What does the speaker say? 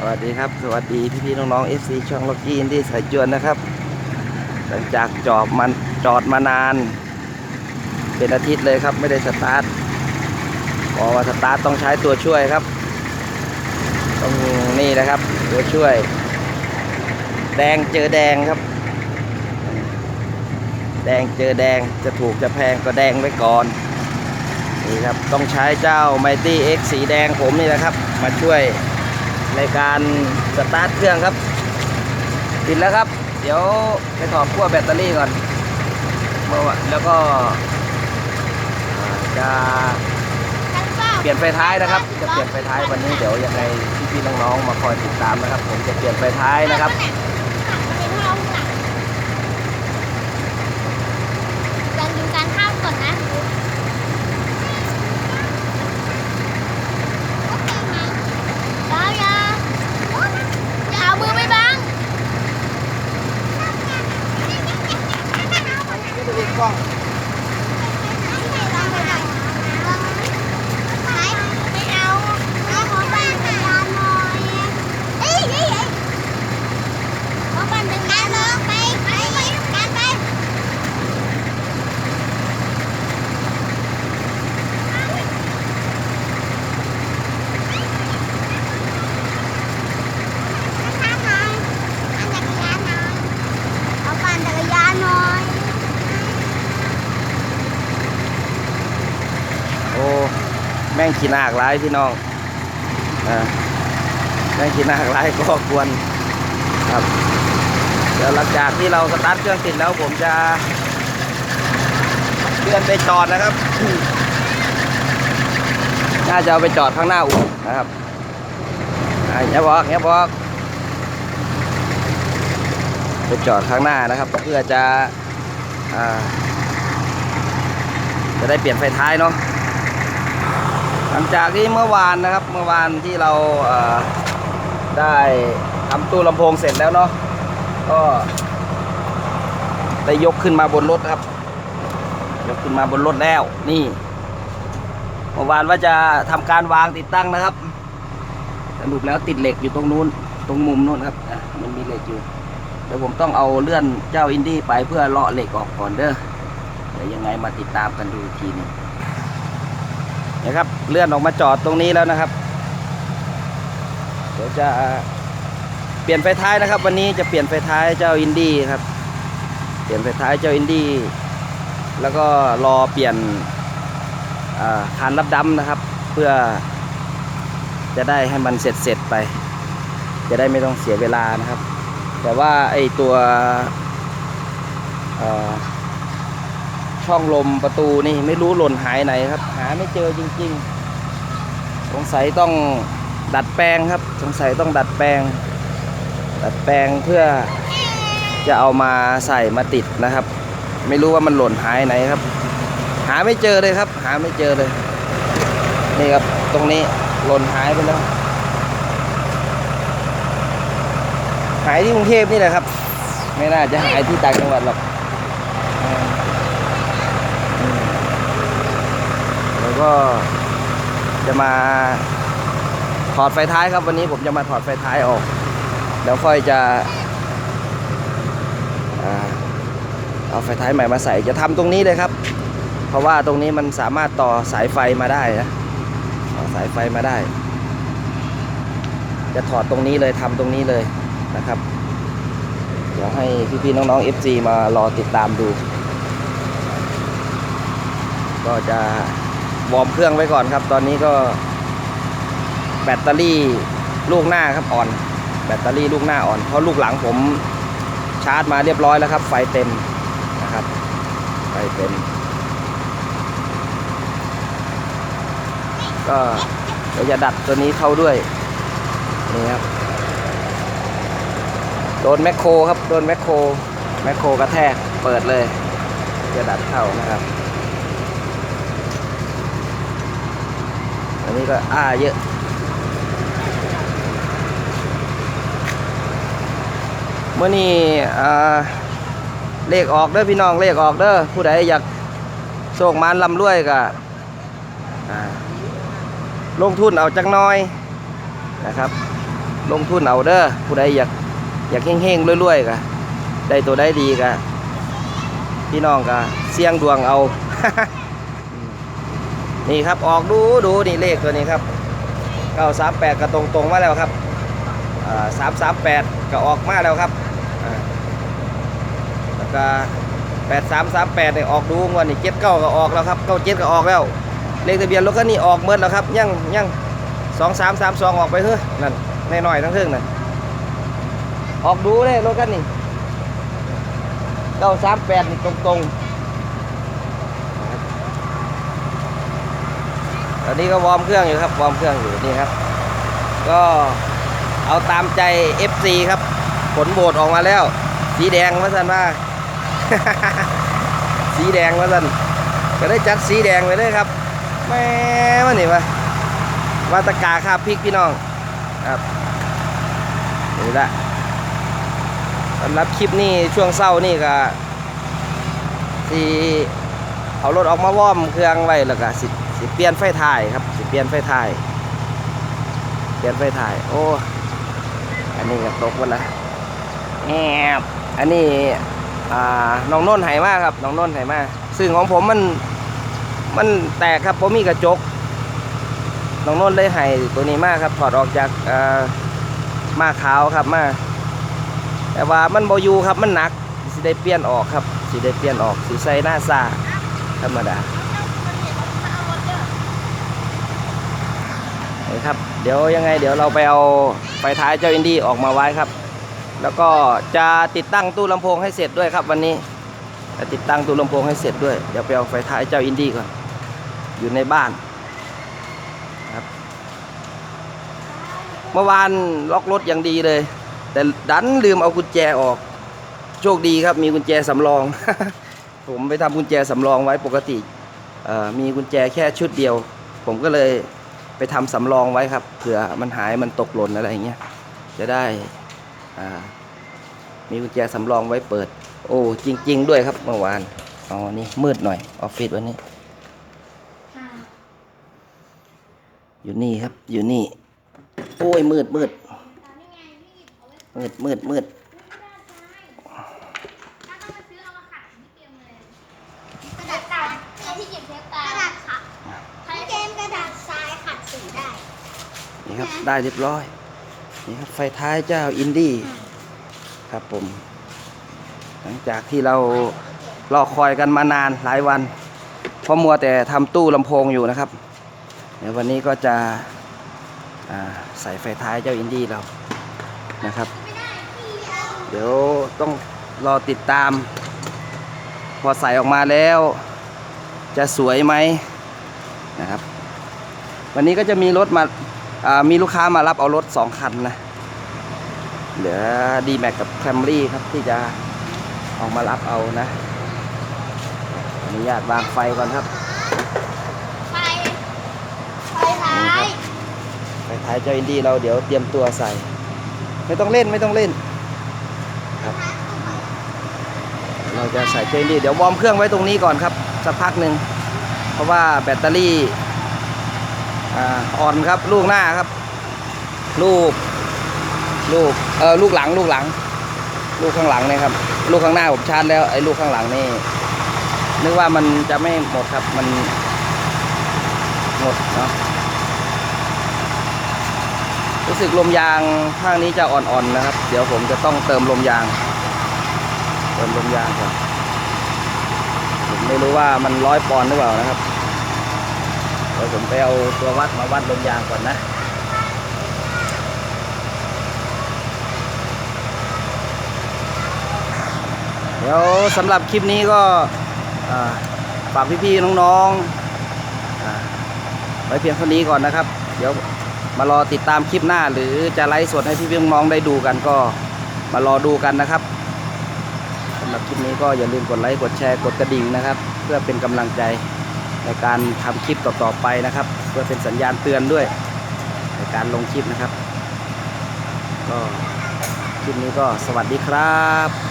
สวัสดีครับ สวัสดีพี่พี่น้องๆ FC ช่องล็อกกี้อินดี้สายจวนนะครับ หลังจากจอบมันจอดมานาน เป็นอาทิตย์เลยครับไม่ได้สตาร์ทพอมาสตาร์ทต้องใช้ตัวช่วยครับต้องนี่นะครับตัวช่วย แดงเจอแดงครับ แดงเจอแดงจะถูกจะแพงก็แดงไว้ก่อนนี่ครับต้องใช้เจ้า Mighty X สีแดงผมนี่นะครับ มาช่วย ในการสตาร์ทเครื่องครับ ติดแล้วครับ เดี๋ยวไปถอดขั้วแบตเตอรี่ก่อนเมื่อแล้วก็จะเปลี่ยนไฟท้ายนะครับ จะเปลี่ยนไฟท้ายวันนี้เดี๋ยวยังไงพี่ๆน้องๆมาคอยติดตามนะครับ ผมจะเปลี่ยนไฟท้ายนะครับ ลองดูการข้ามก่อนนะแล้วอย่าอย่าเอามือไปบัง ไม่เอาเอาขอปั่นจักรยานหน่อยเอ้ยเอ้ยเอ้ยขอปั่นจักรยานหน่อยไปไปไปกันไปข้ามหน่อยปั่นจักรยานหน่อยเอาปั่นจักรยานหน่อย โอ้แม่ งขีนากร้ายพี่น้องแม่งขีนากร้ายก็ควรครับ เดี๋ยวหลังจากที่เราสตาร์ทเครื่องติดแล้วผมจะเลื่อนไปจอดนะครับ น่าจะเอาไปจอดข้างหน้าอู่นะครับอย่าบอกอย่าบอกไปจอดข้างหน้านะครับ เพื่อจะอ่าจะได้เปลี่ยนไฟท้ายเนาะ หลังจากที่เมื่อวานนะครับ เมื่อวานที่เราเได้ทำตู้ลำโพงเสร็จแล้วเนาะก็ได้ยกขึ้นมาบนรถครับ ยกขึ้นมาบนรถแล้วนี่เมื่อวานว่าจะทำการวางติดตั้งนะครับสรุปแล้วติดเหล็กอยู่ตรงนู้น ตรงมุมนู้นครับมันมีเหล็กอยู่เดี๋ยวผมต้องเอาเลื่อนเจ้าอินดี้ไปเพื่อเลาะเหล็กออกก่อนเด้อเดี๋ยวยังไงมาติดตามกันดูทีนึง นะครับ เลื่อนออกมาจอดตรงนี้แล้วนะครับ เดี๋ยวจะเปลี่ยนไฟท้ายนะครับ วันนี้จะเปลี่ยนไฟท้ายเจ้าอินดี้ครับ เปลี่ยนไฟท้ายเจ้าอินดี้แล้วก็รอเปลี่ยนอ่าคานรับดำนะครับ เพื่อจะได้ให้มันเสร็จเสร็จไป จะได้ไม่ต้องเสียเวลานะครับ แต่ว่าไอตัวเอ่อ ช่องลมประตูนี่ไม่รู้หล่นหายไหนครับ หาไม่เจอจริง ๆ สงสัยต้องดัดแปลงครับ สงสัยต้องดัดแปลง ดัดแปลงเพื่อจะเอามาใส่มาติดนะครับ ไม่รู้ว่ามันหล่นหายไหนครับ หาไม่เจอเลยครับ หาไม่เจอเลย นี่ครับตรงนี้หล่นหายไปแล้วหายที่กรุงเทพนี่แหละครับ ไม่น่าจะหายที่ต่างจังหวัดหรอก แล้ว ก็จะมาถอดไฟท้ายครับวันนี้ผมจะมาถอดไฟท้ายออกเดี๋ยวค่อยจะเอาไฟท้ายใหม่มาใส่จะทำตรงนี้เลยครับ เพราะว่าตรงนี้มันสามารถต่อสายไฟมาได้นะต่อสายไฟมาได้ จะถอดตรงนี้เลยทำตรงนี้เลยนะครับ เดี๋ยวให้พี่ๆน้องๆ FC มารอติดตามดู ก็จะ วอร์มเครื่องไว้ก่อนครับ ตอนนี้ก็ แบตเตอรี่ลูกหน้าครับอ่อน แบตเตอรี่ลูกหน้าอ่อน เพราะลูกหลังผมชาร์จมาเรียบร้อยแล้วครับ ไฟเต็มนะครับ ไฟเต็ม ก็เดี๋ยวจะดัดตัวนี้เข้าด้วยนี่ครับโดนแมคโครครับ โดนแมคโครแมคโครกระแทกเปิดเลย จะดัดเข้านะครับ นี้ก็อ้าเยอะ เมื่อนี้เลขออกเด้อพี่น้องเลขออกเด้อผู้ใดอยากโชคมันลำรวยก็ลงทุนเอาจักน้อยนะครับ ลงทุนเอาเด้อผู้ใดอยากอยากเฮงๆรวยๆกะได้ตัวได้ดีกะพี่น้องกะเสี่ยงดวงเอา นี่ครับออกดูดูนี่เลขตัวนี้ครับ938ก็ตรงๆมาแล้วครับอ่า338ก็ออกมาแล้วครับแล้วก็8338นี่ออกดูงวดนี่79ก็ออกแล้วครับ97ก็ออกแล้ว เลขทะเบียนรถคันนี้ออกเมื่แล้วครับยังยัง2332ออกไปเฮ้ยนั่นแน่ๆทั้งเทิงนั่นออกดูเลยรถคันนี้938นี่ตรงๆ ตอนนี้ก็วอร์มเครื่องอยู่ครับวอร์มเครื่องอยู่นี่ครับ ก็เอาตามใจ FC ครับ ผลโบดออกมาแล้ว สีแดงว่าสันว่าสีแดงว่าสันก็ได้จัดสีแดงไปเลยครับแม่วันนี้วะวาตกาคาพริกพี่น้องครับนี่ละสำหรับคลิปนี้ช่วงเศร้านี่ก็ที่เอารถออกมาวอร์มเครื่องไว้แล้วก็สิ สิเปลี่ยนไฟถ่ายครับสิเปลี่ยนไฟถ่าย เปลี่ยนไฟถ่าย โอ้ อันนี้ก็ตกวันละแอบอันนี้อ่าน้องน้นไหมากครับน้องน้นไหมากซึ่งของผมมันมันแตกครับผมมีกระจกน้องน้นเลยให้ตัวนี้มากครับถอดออกจากอ่ามาขาวครับมาแต่ว่ามันบอยู่ครับมันหนักสิได้เปลี่ยนออกครับสิได้เปลี่ยนออกสิใส่หน้าซาธรรมดา นี่ครับ เดี๋ยวยังไงเดี๋ยวเราไปเอาไฟท้ายเจ้าอินดี้ออกมาไว้ครับ แล้วก็จะติดตั้งตู้ลำโพงให้เสร็จด้วยครับวันนี้จะติดตั้งตู้ลำโพงให้เสร็จด้วยเดี๋ยวไปเอาไฟท้ายเจ้าอินดี้ก่อนอยู่ในบ้านครับ เมื่อวานล็อกรถอย่างดีเลย แต่ดันลืมเอากุญแจออก โชคดีครับมีกุญแจสำรอง ผมไปทำกุญแจสำรองไว้ปกติมีกุญแจแค่ชุดเดียว ผมก็เลย ไปทำสำรองไว้ครับเผื่อมันหายมันตกหล่นอะไรอย่างเงี้ยจะได้อ่ามีกุญแจสำรองไว้เปิด โอ้จริง ๆ ด้วยครับเมื่อวานอ๋อนี่มืดหน่อยออฟฟิศวันนี้อยู่นี่ครับอยู่นี่ โอ้ยมืดมืดมืดมืดมืด กระดาษตาที่หยิบเทปตากระดาษขัดพี่เกมกระดาษทรายขัดสีได้ นี่ครับได้เรียบร้อยนี่ครับไฟท้ายเจ้าอินดี้ครับผม หลังจากที่เรารอคอยกันมานานหลายวันเพราะมัวแต่ทำตู้ลำโพงอยู่นะครับเดี๋ยววันนี้ก็จะใส่ไฟท้ายเจ้าอินดี้เรานะครับ เดี๋ยวต้องรอติดตาม พอใส่ออกมาแล้ว จะสวยไหมนะครับ วันนี้ก็จะมีรถมา มีลูกค้ามารับเอารถสองคันนะ เหลือดีแม็กกับแคมรี่ครับที่จะออกมารับเอานะอนุญาตวางไฟก่อนครับ ไฟ ไฟท้ายไฟท้ายเจ้าอินดี้เราเดี๋ยวเตรียมตัวใส่ ไม่ต้องเล่นไม่ต้องเล่นครับ เราจะใส่เจ้าอินดี้เดี๋ยววอร์มเครื่องไว้ตรงนี้ก่อนครับ สักพักหนึ่ง เพราะว่าแบตเตอรี่ อ่าอ่อนครับลูกหน้าครับ ลูก ลูกเออลูกหลังลูกหลัง ลูกข้างหลังเนี่ยครับ ลูกข้างหน้าผมชาร์จแล้วไอ้ลูกข้างหลังนี่นึกว่ามันจะไม่หมดครับมันหมดเนาะรู้สึกลมยางข้างนี้จะอ่อนๆนะครับ เดี๋ยวผมจะต้องเติมลมยาง เติมลมยางก่อนผมไม่รู้ว่ามันร้อยปอนด์หรือเปล่านะครับ เดี๋ยวผมไปเอาตัววัดมาวัดลมยางก่อนนะเดี๋ยวสำหรับคลิปนี้ก็ฝากพี่ๆน้องๆไว้เพียงเท่านี้ก่อนนะครับ เดี๋ยวมารอติดตามคลิปหน้า หรือจะไลฟ์สดให้พี่ๆน้องๆได้ดูกันก็มารอดูกันนะครับสำหรับคลิปนี้ก็อย่าลืมกดไลค์กดแชร์กดกระดิ่งนะครับ เพื่อเป็นกำลังใจ ในการทำคลิปต่อๆไปนะครับ เพื่อเป็นสัญญาณเตือนด้วย ในการลงคลิปนะครับ ก็คลิปนี้ก็สวัสดีครับ